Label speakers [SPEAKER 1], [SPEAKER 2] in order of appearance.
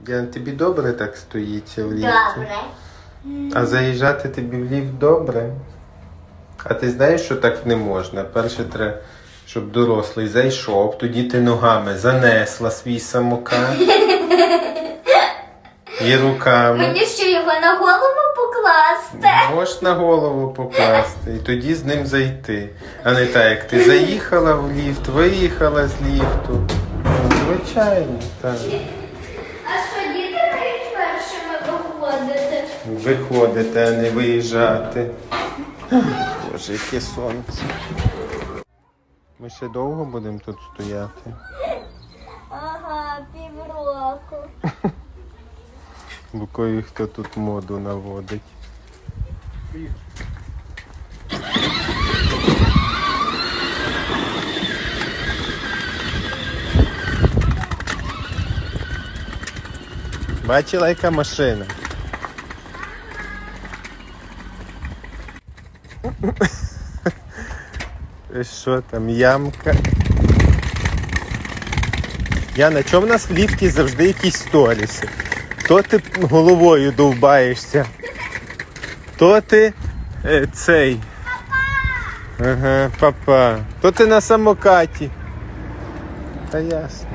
[SPEAKER 1] Діана, тобі добре так стоїться в ліфті?
[SPEAKER 2] Добре.
[SPEAKER 1] А заїжджати тобі в ліфт добре? А ти знаєш, що так не можна? Перше треба, щоб дорослий зайшов, тоді ти ногами занесла свій самокат. І руками.
[SPEAKER 2] Мені що його на голову покласти?
[SPEAKER 1] Можеш на голову покласти і тоді з ним зайти. А не так, як ти заїхала в ліфт, виїхала з ліфту. Ну, Звичайно, так.
[SPEAKER 2] А що діти мають першими виходити?
[SPEAKER 1] А не виїжджати. Боже, яке сонце. Ми ще довго будемо тут стояти.
[SPEAKER 2] Ага, півроку.
[SPEAKER 1] Бо кої хто тут моду наводить. Бачила, яка машина? Що там, ямка? Я на чому в нас в ліфті завжди якісь сторіси? То ти головою довбаєшся, то ти е, цей. Ага, папа. То ти на самокаті. Та ясно.